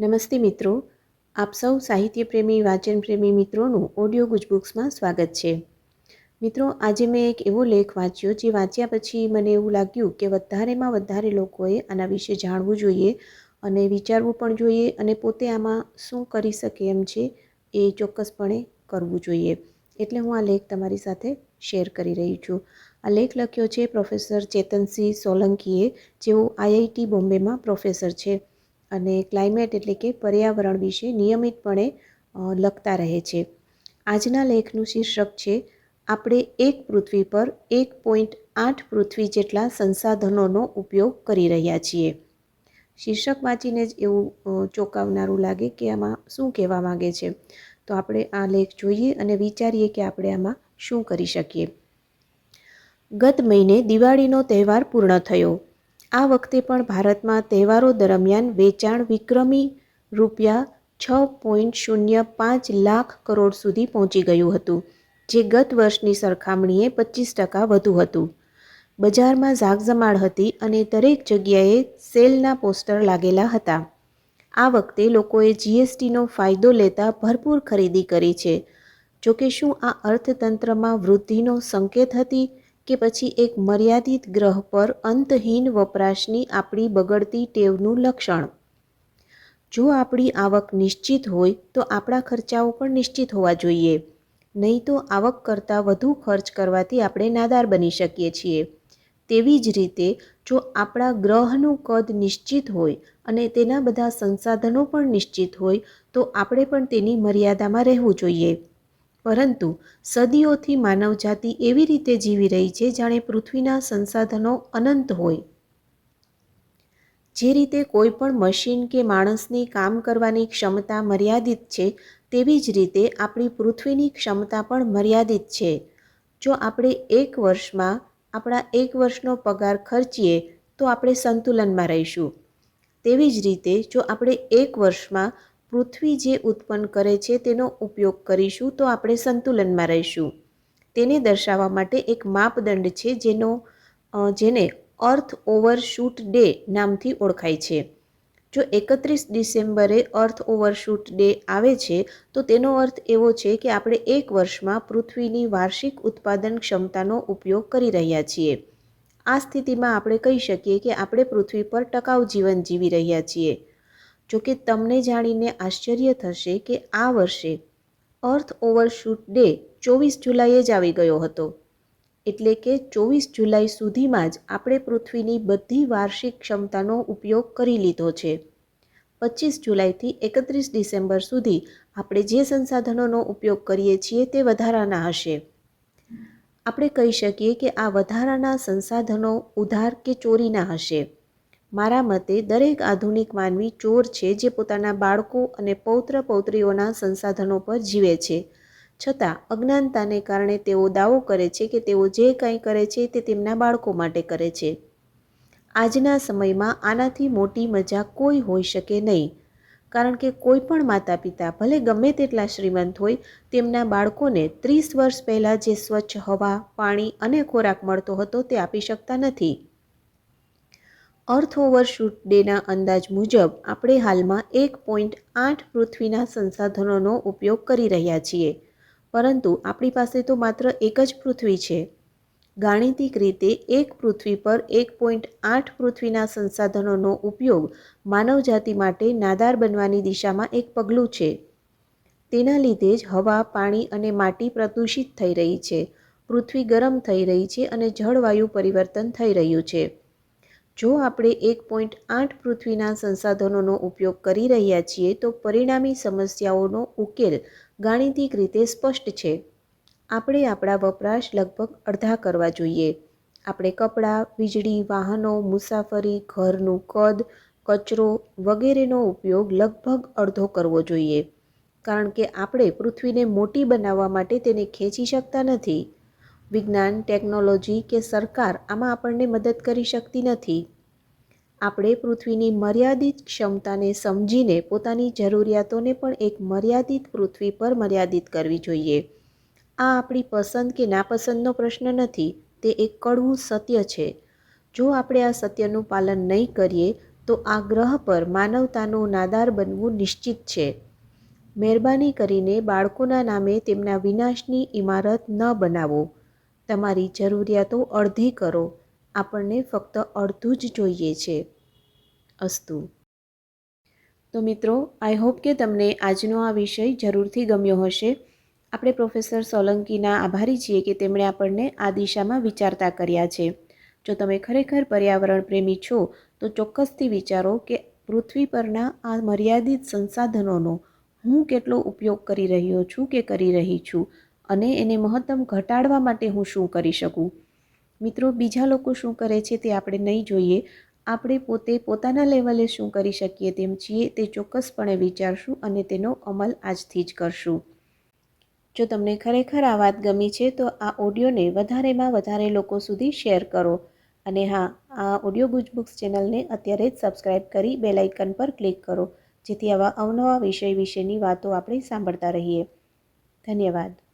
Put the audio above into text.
નમસ્તે મિત્રો. આપ સૌ સાહિત્યપ્રેમી, વાચનપ્રેમી મિત્રોનું ઓડિયો ગુજબુક્સમાં સ્વાગત છે. મિત્રો, આજે મેં એક એવો લેખ વાંચ્યો જે વાંચ્યા પછી મને એવું લાગ્યું કે વધારેમાં વધારે લોકોએ આના વિશે જાણવું જોઈએ અને વિચારવું પણ જોઈએ અને પોતે આમાં શું કરી શકે એમ છે એ ચોક્કસપણે કરવું જોઈએ. એટલે હું આ લેખ તમારી સાથે શેર કરી રહી છું. આ લેખ લખ્યો છે પ્રોફેસર ચેતનસિંહ સોલંકીએ, જેઓ આઈઆઈટી બોમ્બેમાં પ્રોફેસર છે. અને ક્લાઇમેટ એટલે કે પર્યાવરણ વિશે નિયમિતપણે લખતા રહે છે. આજના લેખનું શીર્ષક છે, આપણે એક પૃથ્વી પર એક પોઈન્ટ આઠ પૃથ્વી જેટલા સંસાધનોનો ઉપયોગ કરી રહ્યા છીએ. શીર્ષક વાંચીને જ એવું ચોંકાવનારું લાગે કે આમાં શું કહેવા માગે છે. તો આપણે આ લેખ જોઈએ અને વિચારીએ કે આપણે આમાં શું કરી શકીએ. ગત મહિને દિવાળીનો તહેવાર પૂર્ણ થયો. આ વખતે પણ ભારતમાં તહેવારો દરમિયાન વેચાણ વિક્રમી રૂપિયા છ પોઈન્ટ શૂન્ય પાંચ લાખ કરોડ સુધી પહોંચી ગયું હતું, જે ગત વર્ષની સરખામણીએ પચીસ ટકા વધુ હતું. બજારમાં ઝાકઝમાળ હતી અને દરેક જગ્યાએ સેલના પોસ્ટર લાગેલા હતા. આ વખતે લોકોએ જીએસટીનો ફાયદો લેતા ભરપૂર ખરીદી કરી છે. જોકે શું આ અર્થતંત્રમાં વૃદ્ધિનો સંકેત હતી? કે પછી એક મર્યાદિત ગ્રહ પર અંતહીન વપરાશની આપણી બગડતી ટેવનું લક્ષણ. જો આપણી આવક નિશ્ચિત હોય, તો આપણા ખર્ચાઓ પણ નિશ્ચિત હોવા જોઈએ. નહીં તો આવક કરતાં વધુ ખર્ચ કરવાથી આપણે નાદાર બની શકીએ છીએ. તેવી જ રીતે, જો આપણા ગ્રહનું કદ નિશ્ચિત હોય અને તેના બધા સંસાધનો પણ નિશ્ચિત હોય, તો આપણે પણ તેની મર્યાદામાં રહેવું જોઈએ. પરંતુ સદીઓથી માનવજાતિ એવી રીતે જીવી રહી છે જાણે પૃથ્વીના સંસાધનો અનંત હોય. જે રીતે કોઈ પણ મશીન કે માણસની કામ કરવાની ક્ષમતા મર્યાદિત છે, તેવી જ રીતે આપણી પૃથ્વીની ક્ષમતા પણ મર્યાદિત છે. જો આપણે એક વર્ષમાં, આપણા એક વર્ષનો પગાર ખર્ચીએ, તો આપણે સંતુલનમાં રહીશું. તેવી જ રીતે જો આપણે એક વર્ષમાં પૃથ્વી જે ઉત્પન્ન કરે છે તેનો ઉપયોગ કરીશું તો આપણે સંતુલનમાં રહીશું. તેને દર્શાવવા માટે એક માપદંડ છે જેનો જેને અર્થ ઓવરશૂટ ડે નામથી ઓળખાય છે. જો એકત્રીસ ડિસેમ્બરે અર્થ ઓવરશૂટ ડે આવે છે, તો તેનો અર્થ એવો છે કે આપણે એક વર્ષમાં પૃથ્વીની વાર્ષિક ઉત્પાદન ક્ષમતાનો ઉપયોગ કરી રહ્યા છીએ. આ સ્થિતિમાં આપણે કહી શકીએ કે આપણે પૃથ્વી પર ટકાઉ જીવન જીવી રહ્યા છીએ. જોકે તમને જાણીને આશ્ચર્ય થશે કે આ વર્ષે અર્થ ઓવરશૂટ ડે ચોવીસ જુલાઈએ જ આવી ગયો હતો. એટલે કે ચોવીસ જુલાઈ સુધીમાં જ આપણે પૃથ્વીની બધી વાર્ષિક ક્ષમતાનો ઉપયોગ કરી લીધો છે. પચીસ જુલાઈથી એકત્રીસ ડિસેમ્બર સુધી આપણે જે સંસાધનોનો ઉપયોગ કરીએ છીએ તે વધારાના હશે. આપણે કહી શકીએ કે આ વધારાના સંસાધનો ઉધાર કે ચોરીના હશે. મારા મતે દરેક આધુનિક માનવી ચોર છે જે પોતાના બાળકો અને પૌત્ર પૌત્રીઓના સંસાધનો પર જીવે છે. છતાં, અજ્ઞાનતાને કારણે તેઓ દાવો કરે છે કે તેઓ જે કંઈ કરે છે તે તેમના બાળકો માટે કરે છે. આજના સમયમાં આનાથી મોટી મજા કોઈ હોઈ શકે નહીં, કારણ કે કોઈ પણ માતા પિતા ભલે ગમે તેટલા શ્રીમંત હોય, તેમના બાળકોને ત્રીસ વર્ષ પહેલાં જે સ્વચ્છ હવા, પાણી અને ખોરાક મળતો હતો તે આપી શકતા નથી. અર્થ ઓવરશૂટ ડેના અંદાજ મુજબ આપણે હાલમાં એક પોઈન્ટ આઠ પૃથ્વીના સંસાધનોનો ઉપયોગ કરી રહ્યા છીએ. પરંતુ આપણી પાસે તો માત્ર એક જ પૃથ્વી છે. ગાણિતિક રીતે એક પૃથ્વી પર એક પોઈન્ટ આઠ પૃથ્વીના સંસાધનોનો ઉપયોગ માનવજાતિ માટે નાદાર બનવાની દિશામાં એક પગલું છે. તેના લીધે જ હવા, પાણી અને માટી પ્રદૂષિત થઈ રહી છે. પૃથ્વી ગરમ થઈ રહી છે અને જળવાયુ પરિવર્તન થઈ રહ્યું છે. જો આપણે એક પોઈન્ટ આઠ પૃથ્વીના સંસાધનોનો ઉપયોગ કરી રહ્યા છીએ, તો પરિણામી સમસ્યાઓનો ઉકેલ ગાણિતિક રીતે સ્પષ્ટ છે. આપણે આપણા વપરાશ લગભગ અડધા કરવા જોઈએ. આપણે કપડાં, વીજળી, વાહનો, મુસાફરી, ઘરનું કદ, કચરો વગેરેનો ઉપયોગ લગભગ અડધો કરવો જોઈએ. કારણ કે આપણે પૃથ્વીને મોટી બનાવવા માટે તેને ખેંચી શકતા નથી. વિજ્ઞાન, ટેકનોલોજી કે સરકાર આમાં આપણને મદદ કરી શકતી નથી. આપણે પૃથ્વીની મર્યાદિત ક્ષમતાને સમજીને પોતાની જરૂરિયાતોને પણ એક મર્યાદિત પૃથ્વી પર મર્યાદિત કરવી જોઈએ. આ આપણી પસંદ કે નાપસંદનો પ્રશ્ન નથી, તે એક કડવું સત્ય છે. જો આપણે આ સત્યનું પાલન નહીં કરીએ, તો આ ગ્રહ પર માનવતાનું નાદાર બનવું નિશ્ચિત છે. મહેરબાની કરીને બાળકોના નામે તેમના વિનાશની ઇમારત ન બનાવો. તમારી જરૂરિયાતો અડધી કરો. આપણને ફક્ત અડધું જ જોઈએ છે. અસ્તુ. તો મિત્રો આઈ હોપ કે તમને આજનો આ વિષય જરૂરથી ગમ્યો હશે. આપણે પ્રોફેસર સોલંકીના આભારી છીએ કે તેમણે આપણને આ દિશામાં વિચારતા કર્યા છે. જો તમે ખરેખર પર્યાવરણ પ્રેમી છો, તો ચોક્કસથી વિચારો કે પૃથ્વી પરના આ મર્યાદિત સંસાધનોનો હું કેટલો ઉપયોગ કરી રહ્યો છું કે કરી રહી છું. અને એને મહત્તમ ઘટાડવા માટે હું શું કરી શકું? મિત્રો, બીજા લોકો શું કરે છે તે આપણે નહીં જોઈએ. આપણે પોતે પોતાના લેવલે શું કરી શકીએ તેમ છીએ તે ચોક્કસપણે વિચારશું અને તેનો અમલ આજથી જ કરશું. જો તમને ખરેખર આ વાત ગમી છે તો આ ઓડિયોને વધારેમાં વધારે લોકો સુધી શેર કરો. અને હા, આ ઓડિયો ગુજબુક્સ ચેનલને અત્યારે જ સબસ્ક્રાઇબ કરી બેલ આઇકન પર ક્લિક કરો, જેથી આવા અવનવા વિષય વિશેની વાતો આપણે સાંભળતા રહીએ. ધન્યવાદ.